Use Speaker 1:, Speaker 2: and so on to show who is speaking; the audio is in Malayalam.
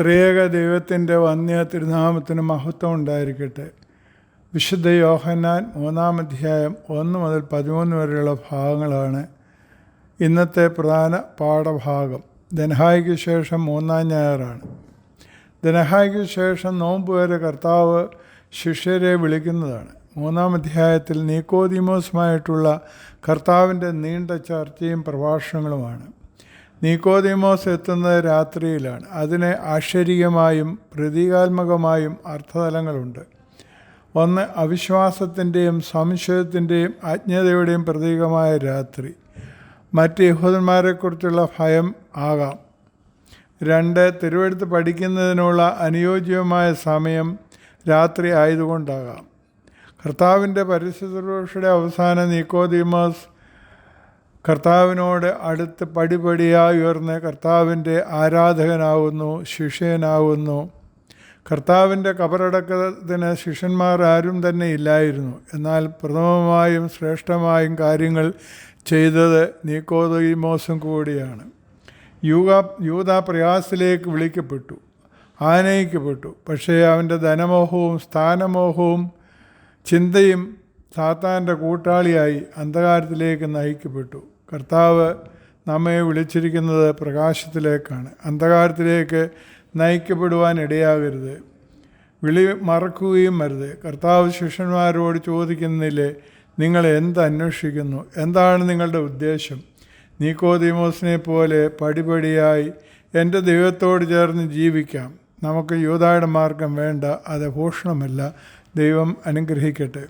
Speaker 1: ത്രിയേക ദൈവത്തിന്റെ വന്യ തിരുനാമത്തിന് മഹത്വം ഉണ്ടായിരിക്കട്ടെ. വിശുദ്ധ യോഹന്നാൻ മൂന്നാം അധ്യായം ഒന്ന് മുതൽ പതിമൂന്ന് വരെയുള്ള ഭാഗങ്ങളാണ് ഇന്നത്തെ പ്രധാന പാഠഭാഗം. ധനഹായിക്ക് ശേഷം മൂന്നാം ഞായറാണ്. ധനഹായിക്ക് ശേഷം നോമ്പ് വരെ കർത്താവ് ശിഷ്യരെ വിളിക്കുന്നതാണ്. മൂന്നാം അധ്യായത്തിൽ നീക്കോദിമോസുമായിട്ടുള്ള കർത്താവിന്റെ നീണ്ട ചർച്ചയും പ്രഭാഷണങ്ങളുമാണ്. നീക്കോദിമോസ് എത്തുന്നത് രാത്രിയിലാണ്. അതിന് ആശ്ചര്യമായും പ്രതീകാത്മകമായും അർത്ഥതലങ്ങളുണ്ട്. ഒന്ന് അവിശ്വാസത്തിന്റെയും സംശയത്തിന്റെയും അജ്ഞതയുടെയും പ്രതീകമായ രാത്രി. മറ്റ് യഹൂദന്മാരെക്കുറിച്ചുള്ള ഭയം ആകാം. രണ്ട് തിരുവെടുത്ത് പഠിക്കുന്നതിനുള്ള അനുയോജ്യമായ സമയം രാത്രി ആയതുകൊണ്ടാകാം. കർത്താവിന്റെ പരിശുദ്ധയുടെ അവസാന നീക്കോദീമോസ് കർത്താവിനോട് അടുത്ത് പടിപടിയായി ഉയർന്ന് കർത്താവിന്റെ ആരാധകനാകുന്നു ശിഷ്യനാകുന്നു കർത്താവിന്റെ കബറടക്കത്തിന് ശിഷ്യന്മാർ ആരും തന്നെ ഇല്ലായിരുന്നു. എന്നാൽ പ്രഥമമായും ശ്രേഷ്ഠമായും കാര്യങ്ങൾ ചെയ്തത് നീക്കോദീമോസും കൂടിയാണ്. യൂക യൂത പ്രയാസിലേക്ക് വിളിക്കപ്പെട്ടു ആനയിക്കപ്പെട്ടു. പക്ഷേ അവന്റെ ധനമോഹവും സ്ഥാനമോഹവും ചിന്തയും സാത്താന്റെ കൂട്ടാളിയായി അന്ധകാരത്തിലേക്ക് നയിക്കപ്പെട്ടു. കർത്താവ് നമ്മെ വിളിച്ചിരിക്കുന്നത് പ്രകാശത്തിലേക്കാണ്. അന്ധകാരത്തിലേക്ക് നയിക്കപ്പെടുവാൻ ഇടയാകരുത്. വിളി മറക്കുകയും അരുത്. കർത്താവ് ശിഷ്യന്മാരോട് ചോദിക്കുന്നില്ലേ നിങ്ങൾ എന്ത് അന്വേഷിക്കുന്നു? എന്താണ് നിങ്ങളുടെ ഉദ്ദേശം? നീക്കോദിമോസിനെ പോലെ പടിപടിയായി എന്റെ ദൈവത്തോട് ചേർന്ന് ജീവിക്കാം. നമുക്ക് യൂതായുടെ മാർഗം വേണ്ട അത് ഭൂഷണമല്ല. ദൈവം അനുഗ്രഹിക്കട്ടെ.